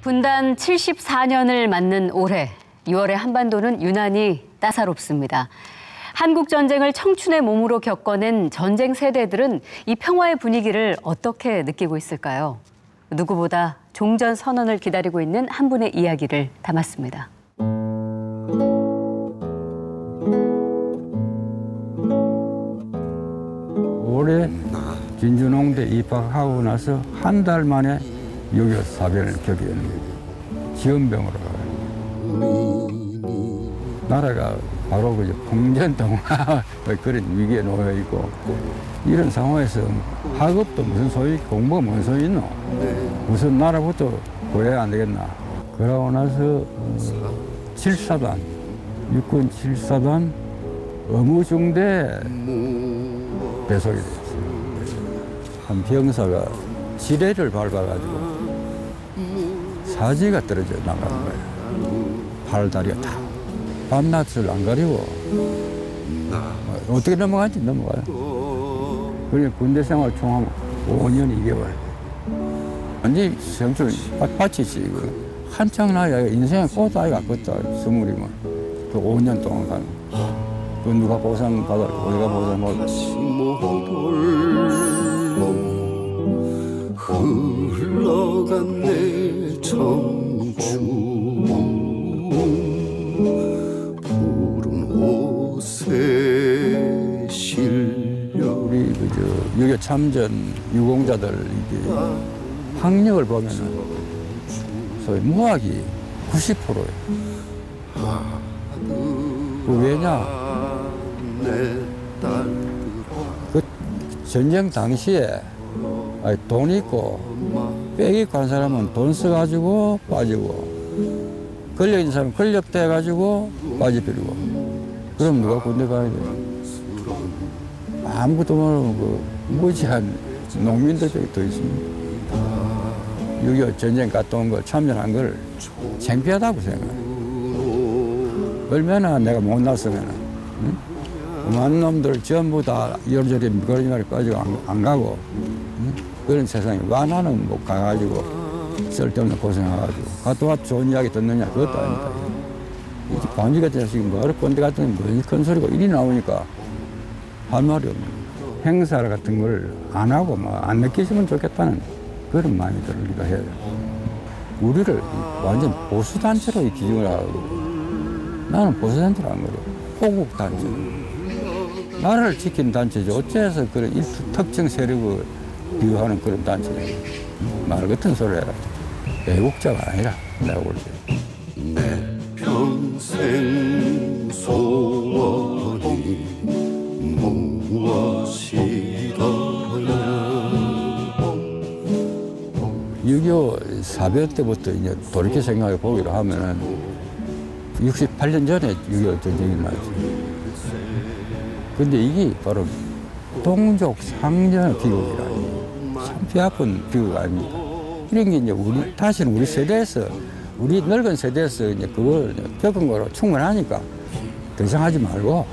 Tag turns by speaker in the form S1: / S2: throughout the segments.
S1: 분단 74년을 맞는 올해 6월의 한반도는 유난히 따사롭습니다. 한국 전쟁을 청춘의 몸으로 겪어낸 전쟁 세대들은 이 평화의 분위기를 어떻게 느끼고 있을까요? 누구보다 종전 선언을 기다리고 있는 한 분의 이야기를 담았습니다.
S2: 올해 진주농대 입학하고 나서 한 달 만에 6.25 사변을 겪게 되는 거죠. 지원병으로 가요. 나라가 바로 그 풍전동화 그런 위기에 놓여 있고 이런 상황에서 학업도 무슨 소위 공부가 무슨 소위 있노? 무슨 나라부터 구해야 안 되겠나? 그러고 나서 7사단 육군 7사단 어무중대 배속이 됐어요. 한 병사가 지뢰를 밟아가지고 사지가 떨어져 나가는 거예요. 팔, 다리가 다. 밤낮을 안 가리고 어떻게 넘어가는지 넘어가요. 그러니 군대 생활 총하면 5년 2개월. 완전히 생출 밭이지 이거. 한창 나이가 인생의 꽃 아이가 컸다. 스물이면. 그 5년 동안 가는 그 누가 보상 받아, 우리가 보상 받아.
S3: 흘러간 내 청춘 푸른 옷에 실려
S2: 우리 그저 유교 참전 유공자들 이게 학력을 보면은 소위 무학이 90%예요. 그 왜냐? 그 전쟁 당시에 아니, 돈 있고 빽 있고 한 사람은 돈 써가지고 빠지고 권력 있는 사람은 권력 돼가지고 빠져버리고 그럼 누가 군대 가야 돼? 아무것도 모르는 그 무지한 농민들 저기 더 있습니다. 6.25 전쟁 갔다 온 걸 참전한 걸 창피하다고 생각해요. 얼마나 내가 못났으면 응? 많은 놈들 전부 다 이리저리 미거리말에 빠지고 안, 안 가고 응? 그런 세상에 와 나는 못 가가지고 쓸데없는 고생해가지고 갔다 와 좋은 이야기 듣느냐 그것도 아니다. 이 반지 같은 자식이 뭐하러 꼰대 같은 뭐큰 소리가 이리 나오니까 할 말이 없는. 행사 같은 걸 안 하고 뭐안 느끼시면 좋겠다는 그런 마음이 들기도 해요. 우리를 완전 보수단체로 기준을 하고 나는 보수단체로 안 그래. 호국단체. 나라를 지키는 단체죠. 어째서 그런 일 특정 세력을 비유하는 그런 단체냐. 말 같은 소리 해라. 애국자가 아니라, 내가 볼 때.
S3: 내 평생 소원이 무엇이더냐
S2: 6.25 사변 때부터 이제 돌이켜 생각해 보기로 하면은 68년 전에 6.25 전쟁이 나지. 근데 이게 바로 동족 상전 비극이라. 참 뼈아픈 비극 아닙니까? 이런 게 이제 우리, 다시는 우리 세대에서, 우리 늙은 세대에서 이제 그걸 겪은 거로 충분하니까 더 이상 하지 말고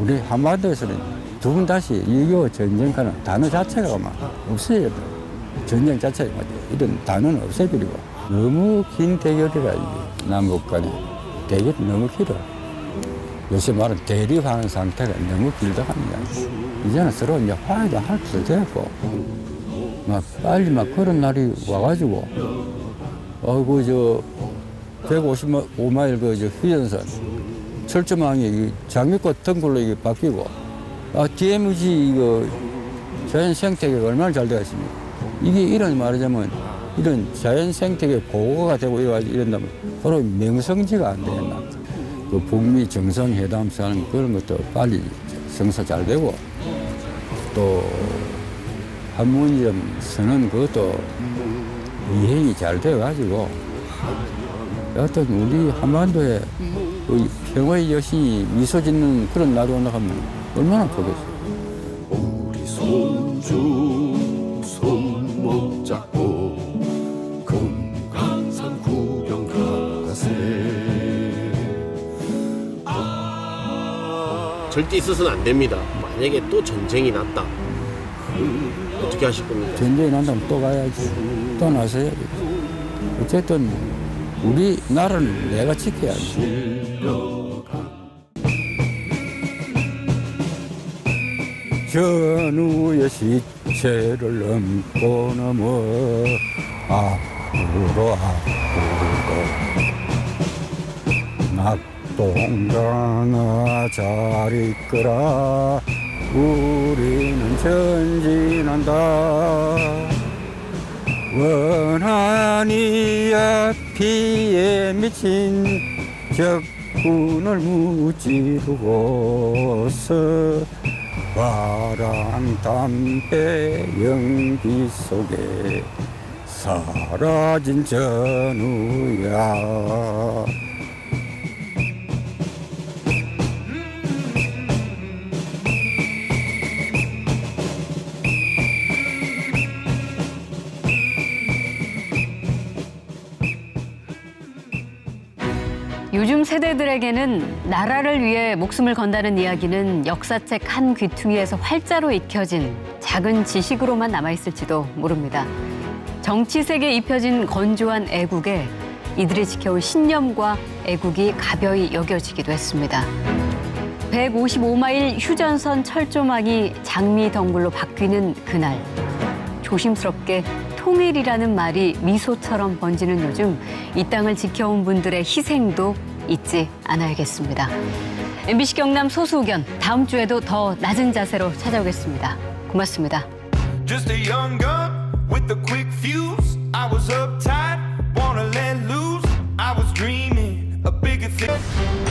S2: 우리 한반도에서는 두번 다시 6.25 전쟁가는 단어 자체가 막 없어야 돼. 전쟁 자체가 막 이런 단어는 없애버리고 너무 긴 대결이라 이게 남북 간에 대결이 너무 길어. 요새 말은 대립하는 상태가 너무 길다 합니다. 이제는 서로 이제 화해도 할 수도 됐고 막 빨리 막 그런 날이 와가지고 어이구 저 155마일 그 저 휴전선 철조망이 장미꽃 등굴로 이게 바뀌고 아 DMZ 이거 자연 생태계가 얼마나 잘 되어 있습니까? 이게 이런 말하자면 이런 자연 생태계 보호가 되고 이런다면 서로 명성지가 안 되겠나? 그 북미 정상회담 하는 그런 것도 빨리 성사 잘 되고 또 판문점 선언 그것도 이행이 잘 돼가지고 여하튼 우리 한반도에 그 평화의 여신이 미소 짓는 그런 날이 온다 하면 얼마나 좋겠어요.
S4: 절대 있어서는 안 됩니다. 만약에 또 전쟁이 났다. 어떻게 하실 겁니까?
S2: 전쟁이 난다면 또 가야지. 또 나서야지. 어쨌든 우리 나라는 내가 지켜야지. 전우의 시체를 넘고 넘어 앞으로 앞으로 낙 동강아 잘 있거라 우리는 전진한다. 원한이야 피에 미친 적군을 무찌르고서 바람 담배 연기 속에 사라진 전우야
S1: 요즘 세대들에게는 나라를 위해 목숨을 건다는 이야기는 역사책 한 귀퉁이에서 활자로 익혀진 작은 지식으로만 남아있을지도 모릅니다. 정치색에 입혀진 건조한 애국에 이들이 지켜올 신념과 애국이 가벼이 여겨지기도 했습니다. 155마일 휴전선 철조망이 장미 덩굴로 바뀌는 그날 조심스럽게 통일이라는 말이 미소처럼 번지는 요즘 이 땅을 지켜온 분들의 희생도 잊지 않아야겠습니다. MBC 경남 소수견 다음 주에도 더 낮은 자세로 찾아오겠습니다. 고맙습니다.
S5: Just a young gun with a quick fuse. I was uptight, wanna let loose. I was dreaming a bigger thing.